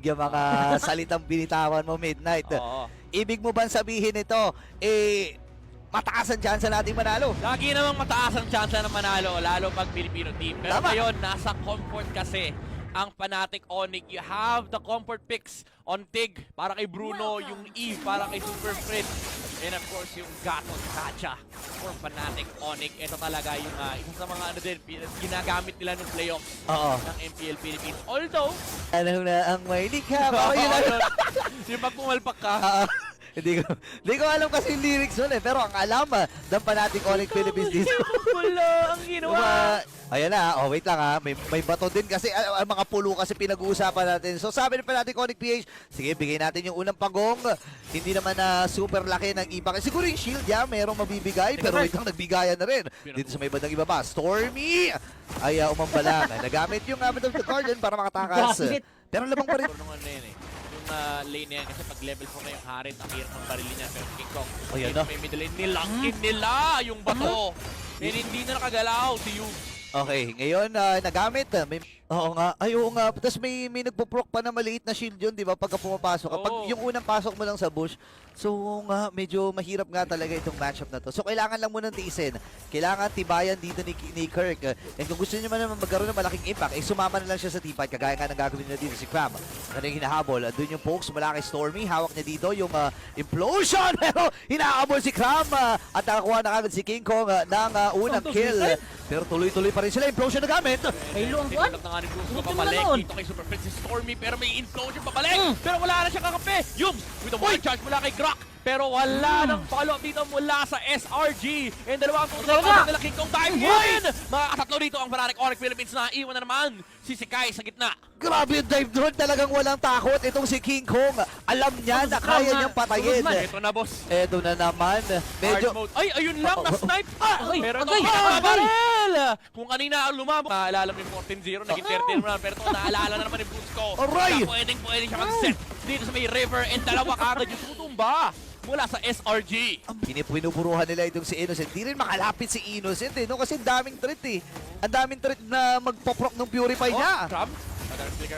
yung mga salitang binitawan mo midnight. Oo. Ibig mo bang sabihin ito, eh, mataas ang chance nating manalo? Lagi namang mataas ang chance na manalo, lalo pag Filipino team. Pero Tama. ngayon, nasa comfort kasi ang Fnatic Onyx. You have the comfort picks on Tig para kay Bruno, yung Eve para kay Super Fred. And of course, yung Gatot Kacha for Fnatic Onyx. Ito talaga yung ah, isa sa mga ano din, ginagamit nila ng playoffs Oo. ng MPL Philippines. Although, Ano na ang may likha? Baka yun lang. yung pag pumalpak ka, Ah, hindi ko, hindi ko alam kasi yung lyrics nun eh. Pero ang alam, ah, dampa natin Onyx Philippines dito. wala ang ginawa. Uma- ayan na, oh, wait lang ha. May, may bato din kasi, ah, ang mga pulo kasi pinag-uusapan natin. So sabi na pa natin Conic PH, sige, bigay natin yung unang pagong. Hindi naman na super laki ng impact. Siguro yung shield ya, merong mabibigay. Pero wait lang, nagbigayan na rin. Dito sa may bandang ibaba, Stormy! Ay, uh, umambalang. Nagamit yung Abbot of the Guardian para makatakas. Pero labang pa rin. Yung ah, lane na yan kasi pag level 4 na yung Harit, ang hirap ng barili niya. Pero King Kong, Oh, may- na. may middle lane. Nilangkin nila yung bato. And hindi na nakagalaw si Yu. Okay, ngayon ah, nagamit. ah, May, oo nga. Ay, oo nga. Tapos may, may nagpo-proc pa na maliit na shield yun, di ba? Pagka pumapasok. Kapag Oo. yung unang pasok mo lang sa bush, so nga, medyo mahirap nga talaga itong matchup na to. So kailangan lang munang tiisin. Kailangan tibayan dito ni, ni Kirk. And kung gusto niyo man naman magkaroon ng malaking impact, eh sumama na lang siya sa teamfight. Kagaya nga ng gagawin niya dito si Cram. Kanang hinahabol. Doon yung pokes mula kay Stormy. Hawak niya dito yung ah, implosion. Pero hinahabol si Cram. ah, at nakakuha na agad si King Kong ah, ng ah, unang Santos kill. Pero tuloy-tuloy pa rin sila. Implosion na gamit. May luwang buwan? Tinulak na nga Buti papabalik naman nun. dito kay Super Prince Stormy pero may implosion pabalik. Mm. Pero wala na siya kakampi. Yums with a wild charge mula kay Grok. Pero wala Mm. nang follow-up dito mula sa SRG. And dalawang Dalawa. tutok nila King Kong dive in. Mga katatlo dito ang Fnatic Onyx Philippines na iwan na naman si Sikai sa gitna. Grabe yung dive drone. Talagang walang takot. Itong si King Kong. Alam niya na kaya niyang patayin. Ito na boss. Eto na naman. Medyo... Ay, ayun lang, Oh, oh, na-snipe! Ah, agay, pero ito, ah, barel! Kung kanina ang lumabok, naalala mo yung 14-0, naging 13 naman, pero ito, naalala na naman yung boost ko. Aray! Pwedeng pwede siya mag-set dito sa may river, and dalawa kagad yung tutumba mula sa SRG. Pinipunupuruhan nila itong si Innocent. Di rin makalapit si Innocent eh. No? Kasi ang daming threat eh. Ang daming threat na magpoprok ng Purify niya. Oh, Crab.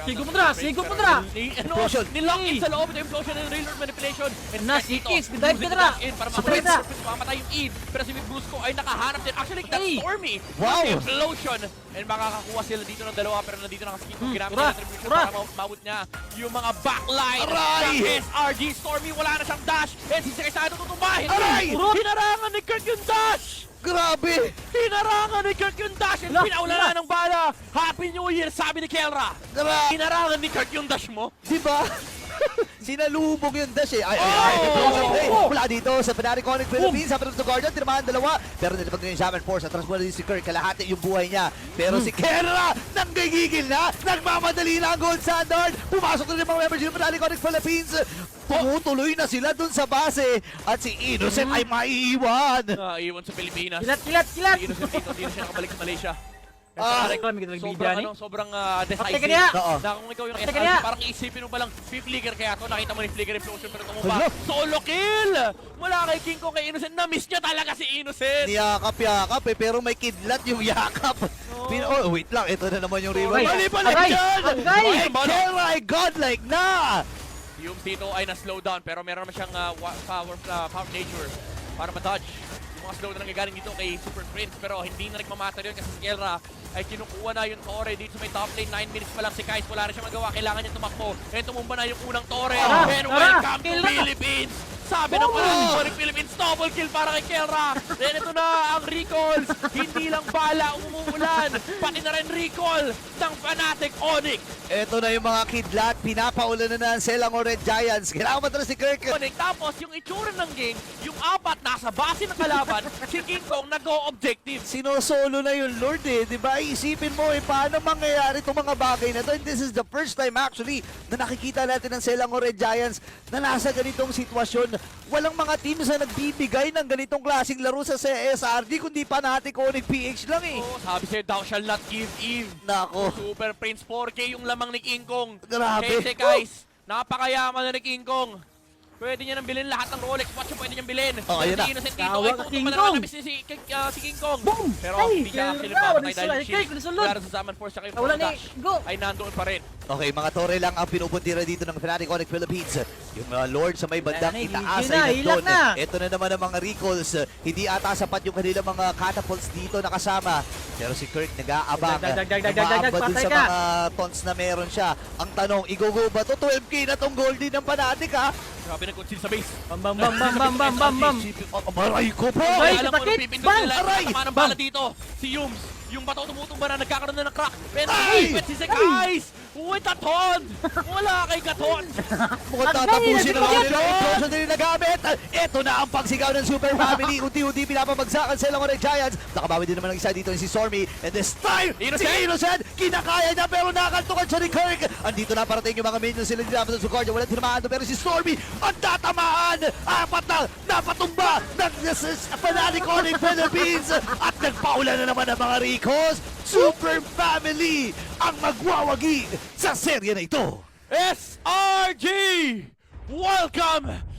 Sigo mo dra, sigo mo dra. Ano, Implosion. nilock in sa loob implosion and railroad manipulation. And Na, si Kiss, dive ka dra. para dra. Super Prince, mamatay yung Eve. Pero si ko ay nakahanap din. Actually, that's. Stormy. Wow. Implosion. And makakakuha sila dito ng dalawa pero nandito na kasi King Kong. Hmm, Ginamit niya retribution para ma- maabot niya yung mga backline Aray. SRG. Stormy wala na siyang dash. And si Sekay Sado tutumbahin. Aray. Hinarangan ni Kirk yung dash. Grabe! Hinarangan ni Kirk yung dash Wala, pinaula na ng bala. Happy New Year, sabi ni Kelra. Grabe! Hinarangan ni Kirk yung dash mo. Di ba? Sinalubog yung dash eh. Ay, ay, ay, Oh! play. Mula dito sa Fnatic Onyx Philippines. Sa Pedro Guardian, tinamaan dalawa. Pero nilipag na yung Shaman Force. Muna din si Kirk. Kalahati yung buhay niya. Pero si Kerra, nanggigigil na. Nagmamadali na ang gold standard. Pumasok na rin mga members ng Fnatic Onyx Philippines. Tumutuloy na sila dun sa base. At si Innocent ay maiiwan. Ah, iwan sa Pilipinas. Kilat, kilat, kilat! Si Innocent dito, hindi na siya nakabalik sa Malaysia. Ah, Ay, kami kita sobrang, nagbibigyan ano, sobrang uh, decisive. Ka niya! Oo. Na kung ikaw yung ka niya! parang iisipin mo palang flicker kaya to. Nakita mo ni flicker implosion pero. Hala. Solo kill! Mula kay King Kong kay Innocent. Na-miss niya talaga si Innocent. Niyakap-yakap eh, pero may kidlat yung yakap. Pin oh, wait lang, ito na naman yung rival. Aray! Mali pala Aray! dyan! Aray! Ay, Kera ay godlike na! Yung dito ay na-slow down pero meron naman siyang uh, wa- power, uh, power nature para ma-dodge. Mga slow na nangyagaling dito kay Super Prince pero hindi na nagmamatter yun kasi si Kelra ay kinukuha na yung Tore dito may top lane. 9 minutes pa lang si Kais. Wala na siya magawa. Kailangan niya tumakbo. And tumumba na yung unang Tore. Tara! And welcome to! Philippines! Sabi ng mga oh! Philippines, double kill para kay Kelra. Then ito na ang recalls. Hindi lang bala umuulan. Pati na rin recall ng Fnatic Onyx. Ito na yung mga kidlat, pinapaulan na ng Selangor Red Giants. Kailangan matras si Kirk. Tapos yung itsura ng game, yung apat nasa base ng kalaban, si King Kong nag-go objective. Sinosolo na yung Lord eh, di ba? Isipin mo eh, paano mangyayari itong mga bagay na to? And this is the first time actually na nakikita natin ng Selangor Red Giants na nasa ganitong sitwasyon. Walang mga teams na nagbibigay ng ganitong klaseng laro sa CSRD kundi pa natin Onyx PH lang eh. Oh, sabi sa'yo, thou shall not give Eve. Nako, Super Prince 4K yung lamang ni King Kong. Grabe. Kasi guys, napakayaman na ni King Kong. Pwede niya nang bilhin lahat ng Rolex watch yung pwede niyang bilhin. Oh, ayun na. Innocent dito ay ka, tutong King Kong. si, si, ah, si King Kong. Boom! Pero hindi siya kaya actually mamatay dahil shield. Kaya, sa Zaman Force siya kayo wala ni, dash go. ay nandoon pa rin. Okay, mga tore lang ang pinupundira dito ng Fnatic Onyx Philippines. Yung mga Lord sa may bandang itaas ay nandun. na. Ito na naman ang mga recalls. Hindi ata sapat yung kanilang mga catapults dito nakasama. Pero si Kirk nag-aabang. Umaamba dun sa mga taunts na meron siya. Ang tanong, igugo ba to? 12k na tong goldie ng Fnatic ha? Grabe nag-concede sa base. Bam, bam, bam, bam, bam, bam, bam, bam. Oh, maray ko po! Ay, Alam mo sakit! nung pipindot Bang! nila. Aray! Tama ng bala dito. Si Yums. Yung bato tumutumba na nagkakaroon na ng crack. Pero si Sekais! With Gaton! Wala kay Gaton! Mukhang Ang tatapusin na nandito nila yan. explosion din nagamit. Ito na ang pagsigaw ng Super Family. Unti-unti pinapabagsakan sila ng Giants. Nakabawi din naman ng isa dito si Stormy. And this time, Innocent! si Innocent, kinakaya niya pero nakakantukan siya ni Kirk. Andito na parating yung mga minions sila nila sa Sukardia. Walang tinamaan pero si Stormy ang tatamaan. Apat na napatumba ng Fanatic Onyx Philippines. At nagpaula na naman ang mga Ricos. Super Family ang magwawagi sa serye na ito. SRG! Welcome